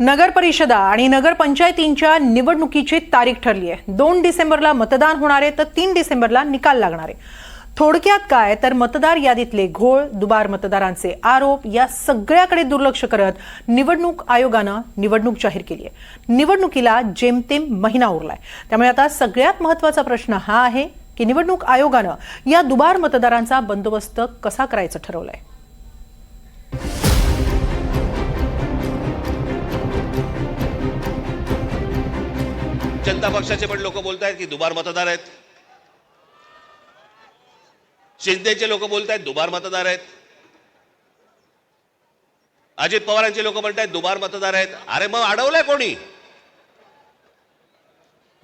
नगर परिषदा आणि नगरपंचायतींच्या निवडणुकीची तारीख ठरली आहे दोन डिसेंबरला मतदान होणार आहे तर तीन डिसेंबरला निकाल लागणार आहे. थोडक्यात काय तर मतदार यादीतले घोळ दुबार मतदारांचे आरोप या सगळ्याकडे दुर्लक्ष करत निवडणूक आयोगानं निवडणूक जाहीर केली आहे निवडणुकीला जेमतेम महिना उरलाय. त्यामुळे आता सगळ्यात महत्त्वाचा प्रश्न हा आहे की निवडणूक आयोगानं या दुबार मतदारांचा बंदोबस्त कसा करायचं ठरवलाय? जनता पक्षाचे पण लोक बोलत आहेत की दुबार मतदार आहेत. शिंदेचे लोक बोलत आहेत दुबार मतदार आहेत. अजित पवारांचे लोक म्हणत आहेत दुबार मतदार आहेत. अरे मग अडवलंय कोणी?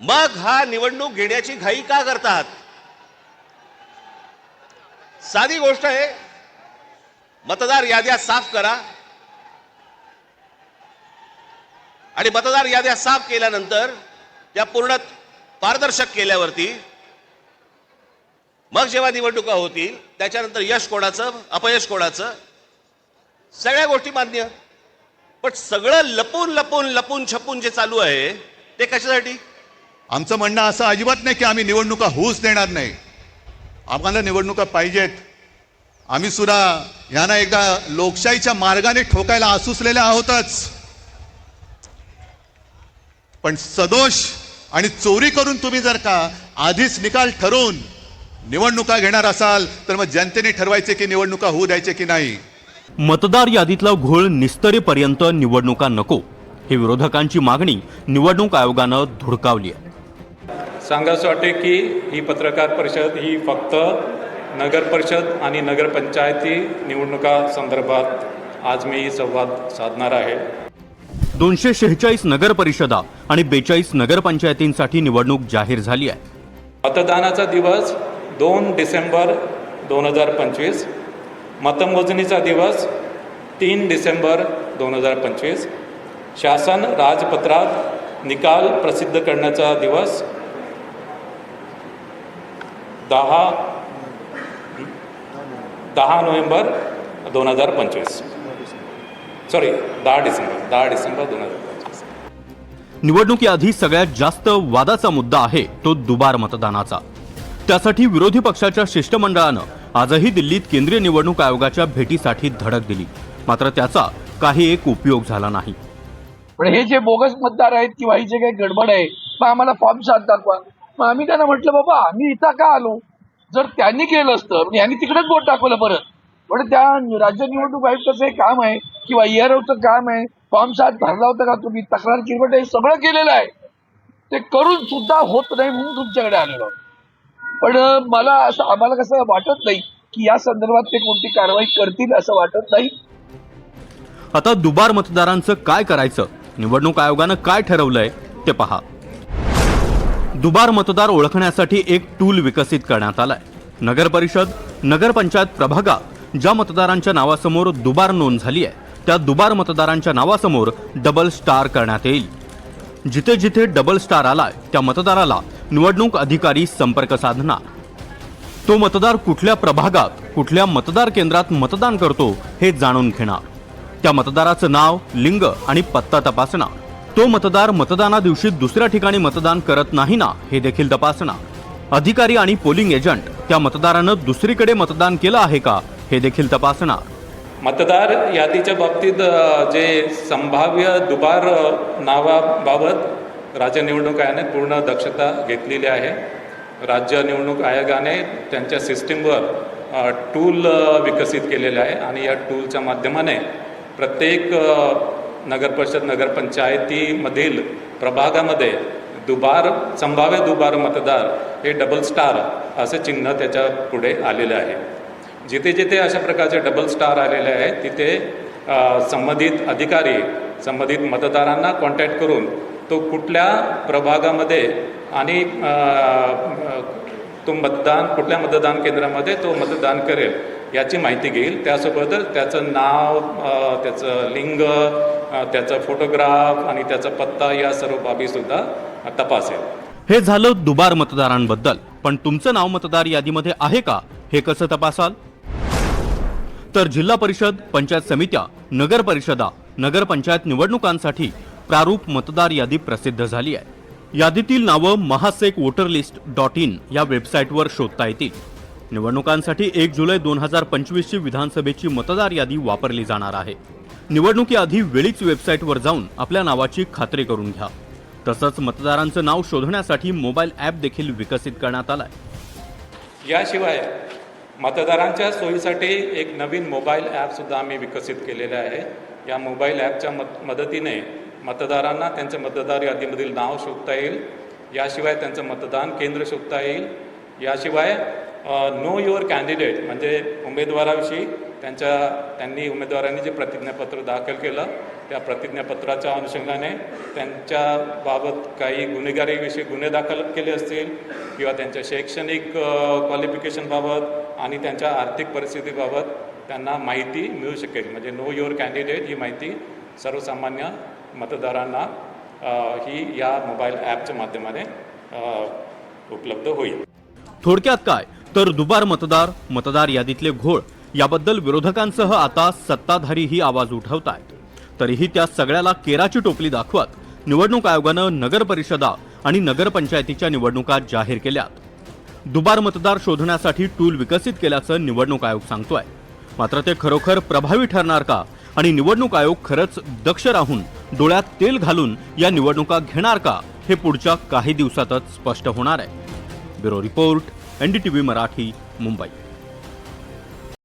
मग हा निवडणूक घेण्याची घाई का करतात? साधी गोष्ट आहे मतदार याद्या साफ करा. आणि मतदार याद्या साफ केल्यानंतर त्या पूर्ण पारदर्शक केल्यावरती मग जेव्हा निवडणुका होतील त्याच्यानंतर यश कोणाचं अपयश कोणाचं सगळ्या गोष्टी मान्य. पण सगळं लपून लपून लपून छपून जे चालू आहे ते कशासाठी? आमचं म्हणणं असं अजिबात नाही की आम्ही निवडणुका होऊच देणार नाही. आम्हाला निवडणुका पाहिजेत. आम्ही सुद्धा यांना एकदा लोकशाहीच्या मार्गाने ठोकायला आसुसलेल्या आहोतच. पण सदोष आणि चोरी करून तुम्ही जर का आधीच निकाल ठरवून निवडणुका घेणार असाल तर मग जनतेने ठरवायचे की निवडणुका होऊ द्यायचे की नाही? मतदार यादीतला घोळ निस्तरेपर्यंत निवडणुका नको. ही विरोधकांची मागणी निवडणूक आयोगानं धुडकावली आहे. सांगावंसं वाटते की ही पत्रकार परिषद ही फक्त नगर परिषद आणि नगरपंचायती निवडणुका संदर्भात आज मी संवाद साधणार आहे. दोनशे शेहेचाळीस नगर परिषदा आणि बेचाळीस नगरपंचायतींसाठी निवडणूक जाहीर झाली आहे. मतदानाचा दिवस दोन डिसेंबर दोन हजार पंचवीस. मतमोजणीचा दिवस तीन डिसेंबर दोन हजार पंचवीस. शासन राजपत्रात निकाल प्रसिद्ध करण्याचा दिवस दहा दहा नोव्हेंबर दोन हजार पंचवीस. सॉरी दहा डिसेंबर दहा डिसेंबर दोन हजार निवडणुकीआधी सगळ्यात जास्त वादाचा मुद्दा आहे तो दुबार मतदानाचा. त्यासाठी विरोधी पक्षाच्या शिष्टमंडळानं आजही दिल्लीत केंद्रीय निवडणूक आयोगाच्या भेटीसाठी धडक दिली. मात्र त्याचा काही एक उपयोग झाला नाही. पण हे जे बोगस मतदार आहेत किंवा ही जे काही गडबड आहे मग आम्हाला फॉर्म सात दाखवा. मग आम्ही त्यांना म्हटलं बाबा आम्ही इथं का आलो? जर त्यांनी केलं असतं म्हणजे यांनी तिकडेच बोट दाखवलं परत. पण त्या राज्य निवडणूक आयुक्ताचं हे काम आहे किंवा चं काम आहे फॉर्म सात भरला होता का तुम्ही तक्रार किरवट हे सगळं केलेलं आहे. ते करून सुद्धा होत नाही म्हणून तुमच्याकडे आलेलो पण मला असं आम्हाला कसं वाटत नाही की या संदर्भात ते कोणती कारवाई करतील असं वाटत नाही. आता दुबार मतदारांचं काय करायचं? निवडणूक आयोगानं काय ठरवलंय ते पहा. दुबार मतदार ओळखण्यासाठी एक टूल विकसित करण्यात आलाय. नगर परिषद नगरपंचायत प्रभागात ज्या मतदारांच्या नावासमोर दुबार नोंद झाली आहे. त्या दुबार मतदारांच्या नावासमोर डबल स्टार करण्यात येईल. जिथे जिथे डबल स्टार आलाय त्या मतदाराला निवडणूक अधिकारी संपर्क साधणार तो मतदार कुठल्या प्रभागात कुठल्या मतदार केंद्रात मतदान करतो हे जाणून घेणार. त्या मतदाराचं नाव लिंग आणि पत्ता तपासणार. तो मतदार मतदाना दिवशी दुसऱ्या ठिकाणी मतदान करत नाही ना हे देखील तपासणार. अधिकारी आणि पोलिंग एजंट त्या मतदारानं दुसरीकडे मतदान केलं आहे का हे देखील तपासणार. मतदार यादीच्या बाबतीत जे संभाव्य दुबार नावाबाबत राज्य निवडणूक आयोगाने पूर्ण दक्षता घेतलेली आहे. राज्य निवडणूक आयोगाने त्यांच्या सिस्टीमवर टूल विकसित केलेले आहे आणि या टूलच्या माध्यमाने प्रत्येक नगरपरिषद नगरपंचायतीमधील प्रभागामध्ये दुबार संभाव्य दुबार मतदार हे डबल स्टार असे चिन्ह त्याच्या पुढे आलेले आहे. जिथे जिथे अशा प्रकारचे डबल स्टार आलेले आहेत तिथे संबंधित अधिकारी संबंधित मतदारांना कॉन्टॅक्ट करून तो कुठल्या प्रभागामध्ये आणि तो मतदान कुठल्या मतदान केंद्रामध्ये तो मतदान करेल याची माहिती घेईल. त्यासोबतच त्याचं नाव त्याचं लिंग त्याचं त्याचा फोटोग्राफ आणि त्याचा पत्ता या सर्व बाबीसुद्धा तपासेल. हे झालं दुबार मतदारांबद्दल. पण तुमचं नाव मतदार यादीमध्ये आहे का? हे कसं तपासाल? तर जिल्हा परिषद पंचायत समित्या नगर परिषदा नगरपंचायत निवडणुकांसाठी प्रारूप मतदार यादी प्रसिद्ध झाली आहे. यादीतील नावं महासेक वोटर लिस्ट डॉट इन या वेबसाईटवर शोधता येतील. निवडणुकांसाठी एक जुलै दोन हजार पंचवीसची विधानसभेची मतदार यादी वापरली जाणार आहे. निवडणुकीआधी वेळीच वेबसाईटवर जाऊन आपल्या नावाची खात्री करून घ्या. तसंच मतदारांचं नाव शोधण्यासाठी मोबाईल ॲप देखील विकसित करण्यात आलाय. याशिवाय मतदारांच्या सोयीसाठी एक नवीन मोबाईल ॲपसुद्धा आम्ही विकसित केलेले आहे. या मोबाईल ॲपच्या मद मदतीने मतदारांना त्यांच्या मतदार यादीमधील नाव शोधता येईल. याशिवाय त्यांचं मतदान केंद्र शोधता येईल. याशिवाय नो युअर कॅन्डिडेट म्हणजे उमेदवाराविषयी त्यांच्या त्यांनी उमेदवारांनी जे प्रतिज्ञापत्र दाखल केलं त्या प्रतिज्ञापत्राच्या अनुषंगाने त्यांच्याबाबत काही गुन्हेगारीविषयी गुन्हे दाखल केले असतील किंवा त्यांच्या शैक्षणिक क्वालिफिकेशनबाबत आणि त्यांच्या आर्थिक परिस्थितीबाबत त्यांना माहिती मिळू शकेल. म्हणजे नो युअर कॅन्डिडेट ही माहिती सर्वसामान्य मतदारांना ही या मोबाईल ॲपच्या माध्यमाने उपलब्ध होईल. थोडक्यात काय? तर दुबार मतदार मतदार यादीतले घोळ याबद्दल विरोधकांसह आता सत्ताधारीही आवाज उठवत आहेत तरीही त्या सगळ्याला केराची टोपली दाखवत निवडणूक आयोगानं नगर परिषदा आणि नगरपंचायतीच्या निवडणुका जाहीर केल्यात. दुबार मतदार शोधण्यासाठी टूल विकसित केल्याचं निवडणूक आयोग सांगतोय. मात्र ते खरोखर प्रभावी ठरणार का? आणि निवडणूक आयोग खरंच दक्ष राहून डोळ्यात तेल घालून या निवडणुका घेणार का? हे पुढच्या काही दिवसातच स्पष्ट होणार आहे. Bureau report NDTV Marathi Mumbai.